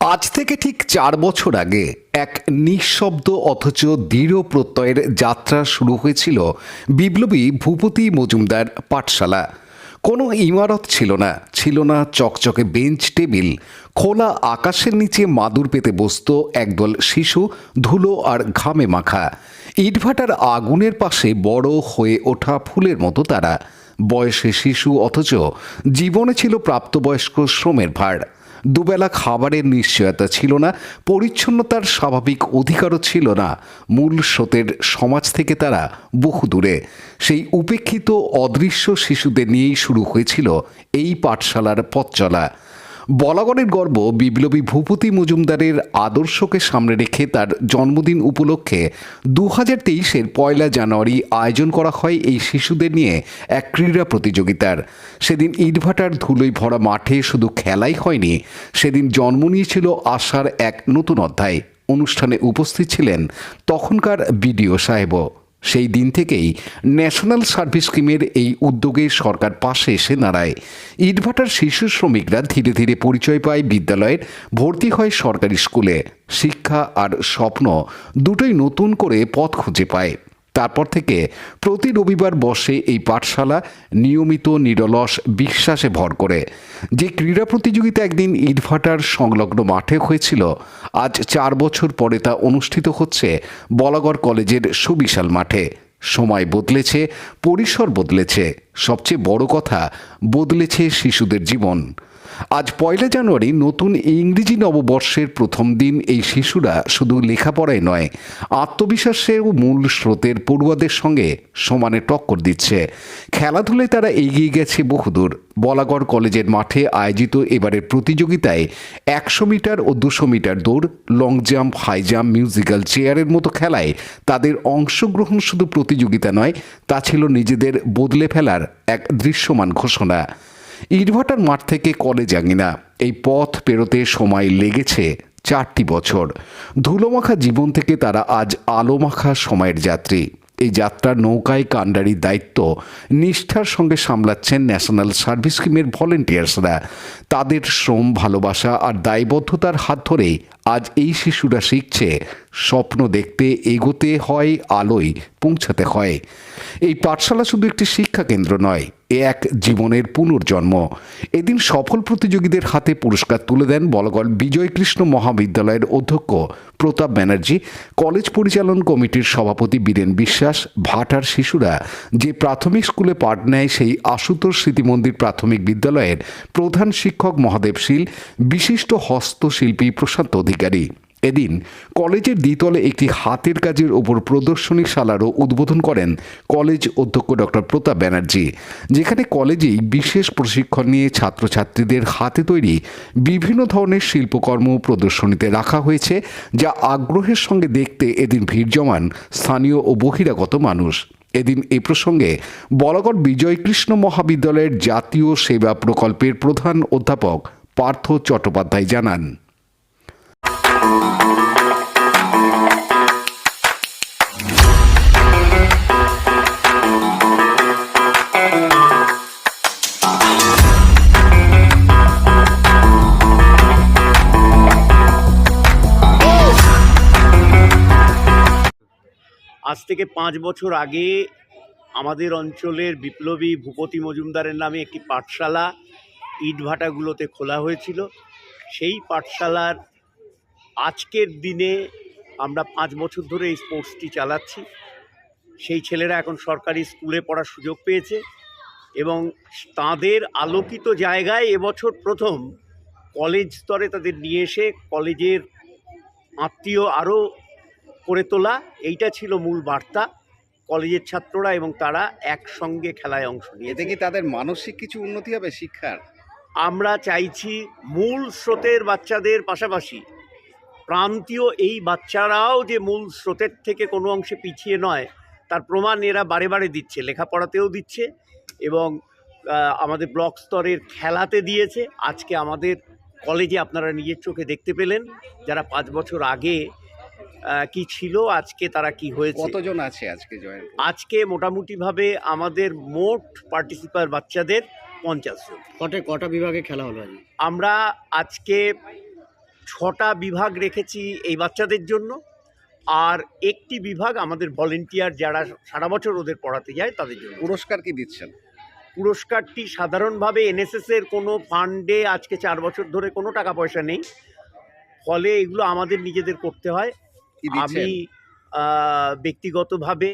আজ থেকে ঠিক চার বছর আগে এক নিঃশব্দ অথচ দৃঢ় প্রত্যয়ের যাত্রা শুরু হয়েছিল বিপ্লবী ভূপতি মজুমদার পাঠশালা। কোনো ইমারত ছিল না ছিল না চকচকে বেঞ্চ টেবিল, খোলা আকাশের নিচে মাদুর পেতে বসত একদল শিশু, ধুলো আর ঘামে মাখা। ইটভাটার আগুনের পাশে বড় হয়ে ওঠা ফুলের মতো তারা। বয়সে শিশু অথচ জীবনে ছিল প্রাপ্তবয়স্ক শ্রমের ভার। দুবেলা খাবারের নিশ্চয়তা ছিল না, পরিচ্ছন্নতার স্বাভাবিক অধিকারও ছিল না। মূল স্রোতের সমাজ থেকে তারা বহু দূরে। সেই উপেক্ষিত অদৃশ্য শিশুদের নিয়েই শুরু হয়েছিল এই পাঠশালার পথ চলা। বলাগড়ের গর্ব বিপ্লবী ভূপতি মজুমদারের আদর্শকে সামনে রেখে তার জন্মদিন উপলক্ষে দু হাজার তেইশের পয়লা জানুয়ারি আয়োজন করা হয় এই শিশুদের নিয়ে এক ক্রীড়া প্রতিযোগিতার। সেদিন ইটভাটার ধুলোয় ভরা মাঠে শুধু খেলাই হয়নি, সেদিন জন্ম নিয়েছিল আশার এক নতুন অধ্যায়। অনুষ্ঠানে উপস্থিত ছিলেন তখনকার বিডিও সাহেবও। সেই দিন থেকেই ন্যাশনাল সার্ভিস স্কিমের এই উদ্যোগে সরকার পাশে এসে দাঁড়ায়। ইটভাটার শিশু শ্রমিকরা ধীরে ধীরে পরিচয় পায় বিদ্যালয়ের ভর্তি হয় সরকারি স্কুলে। শিক্ষা আর স্বপ্ন দুটোই নতুন করে পথ খুঁজে পায়। তারপর থেকে প্রতি রবিবার বসে এই পাঠশালা নিয়মিত নিরলস বিশ্বাসে ভর করে। যে ক্রীড়া প্রতিযোগিতা একদিন ইটভাটার সংলগ্ন মাঠে হয়েছিল, আজ চার বছর পরে তা অনুষ্ঠিত হচ্ছে বলাগড় কলেজের সুবিশাল মাঠে। সময় বদলেছে, পরিসর বদলেছে, সবচেয়ে বড় কথা, বদলেছে শিশুদের জীবন। আজ পয়লা জানুয়ারি নতুন ইংরেজি নববর্ষের প্রথম দিন। এই শিশুরা শুধু লেখাপড়ায় নয়, আত্মবিশ্বাসেও মূল স্রোতের পড়ুয়াদের সঙ্গে সমানে টক্কর দিচ্ছে। খেলাধুলায় তারা এগিয়ে গেছে বহুদূর। বলাগড় কলেজের মাঠে আয়োজিত এবারের প্রতিযোগিতায় একশো মিটার ও দুশো মিটার দৌড়, long jump, high jump, musical চেয়ারের মতো খেলায় তাদের অংশগ্রহণ শুধু প্রতিযোগিতা নয়, তা ছিল নিজেদের বদলে ফেলার এক দৃশ্যমান ঘোষণা। ইটভাটার মাঠ থেকে কলে কলেজ আঙিনা এই পথ পেরোতে সময় লেগেছে চারটি বছর। ধুলোমাখা জীবন থেকে তারা আজ আলোমাখা সময়ের যাত্রী। এই যাত্রার নৌকায় কাণ্ডারির দায়িত্ব নিষ্ঠার সঙ্গে সামলাচ্ছেন ন্যাশনাল সার্ভিস স্কিমের ভলেন্টিয়ার্সরা। তাদের শ্রম, ভালোবাসা আর দায়বদ্ধতার হাত ধরেই আজ এই শিশুরা শিখছে, স্বপ্ন দেখতে এগোতে হয়, আলোয় পৌঁছাতে হয়। এই পাঠশালা শুধু একটি শিক্ষা কেন্দ্র নয় এ এক জীবনের পুনর্জন্ম। এদিন সফল প্রতিযোগীদের হাতে পুরস্কার তুলে দেন বলগড় বিজয়কৃষ্ণ মহাবিদ্যালয়ের অধ্যক্ষ প্রতাপ ব্যানার্জি, কলেজ পরিচালন কমিটির সভাপতি বীরেন বিশ্বাস, ভাটার শিশুরা যে প্রাথমিক স্কুলে পাঠ নেয় সেই আশুতোষ স্মৃতিমন্দির প্রাথমিক বিদ্যালয়ের প্রধান শিক্ষক মহাদেব শীল, বিশিষ্ট হস্তশিল্পী প্রশান্ত অধিকারী। এদিন কলেজের দ্বিতলে একটি হাতের কাজের ওপর প্রদর্শনীশালারও উদ্বোধন করেন কলেজ অধ্যক্ষ ডক্টর প্রতাপ ব্যানার্জি, যেখানে কলেজেই বিশেষ প্রশিক্ষণ নিয়ে ছাত্রছাত্রীদের হাতে তৈরি বিভিন্ন ধরনের শিল্পকর্ম প্রদর্শনীতে রাখা হয়েছে, যা আগ্রহের সঙ্গে দেখতে এদিন ভিড় জমান স্থানীয় ও বহিরাগত মানুষ। এদিন এ প্রসঙ্গে বলাগড় বিজয়কৃষ্ণ মহাবিদ্যালয়ের জাতীয় সেবা প্রকল্পের প্রধান অধ্যাপক পার্থ চট্টোপাধ্যায় জানান। আজ থেকে পাঁচ বছর আগে আমাদের অঞ্চলের বিপ্লবী ভূপতি মজুমদারের নামে একটি পাঠশালা ইটভাটাগুলোতে খোলা হয়েছিল। সেই পাঠশালার আজকের দিনে আমরা পাঁচ বছর ধরে এই স্পোর্টসটি চালাচ্ছি। সেই ছেলেরা এখন সরকারি স্কুলে পড়ার সুযোগ পেয়েছে এবং তাদের আলোকিত জায়গায় এবছর প্রথম কলেজ স্তরে তাদের নিয়ে এসে কলেজের আত্মীয় আরও করে তোলা এইটা ছিল মূল বার্তা। কলেজের ছাত্ররা এবং তারা একসঙ্গে খেলায় অংশ নিয়ে এতে কি তাদের মানসিক কিছু উন্নতি হবে শিক্ষার? আমরা চাইছি মূল স্রোতের বাচ্চাদের পাশাপাশি প্রান্তীয় এই বাচ্চারাও যে মূল স্রোতের থেকে কোনো অংশে পিছিয়ে নয় তার প্রমাণ এরা বারে বারে দিচ্ছে লেখাপড়াতেও দিচ্ছে এবং আমাদের ব্লক স্তরের খেলাতে দিয়েছে। আজকে আমাদের কলেজে আপনারা নিজের চোখে দেখতে পেলেন যারা পাঁচ বছর আগে কি ছিল আজকে তারা কি হয়েছে? কতজন আছে আজকে জয়েন আজকে মোটামুটিভাবে আমাদের মোট পার্টিসিপার বাচ্চাদের পঞ্চাশ জন। কটা কটা বিভাগে খেলা হলো আমরা আজকে ছটা বিভাগ রেখেছি এই বাচ্চাদের জন্য আর একটি বিভাগ আমাদের ভলেন্টিয়ার যারা সারা বছর ওদের পড়াতে যায় তাদের জন্য। পুরস্কার কি দিচ্ছেন? পুরস্কারটি সাধারণভাবে এনএসএস এর কোনো ফান্ডে আজকে চার বছর ধরে কোনো টাকা পয়সা নেই ফলে এগুলো আমাদের নিজেদের করতে হয়। আমি আহ, ব্যক্তিগতভাবে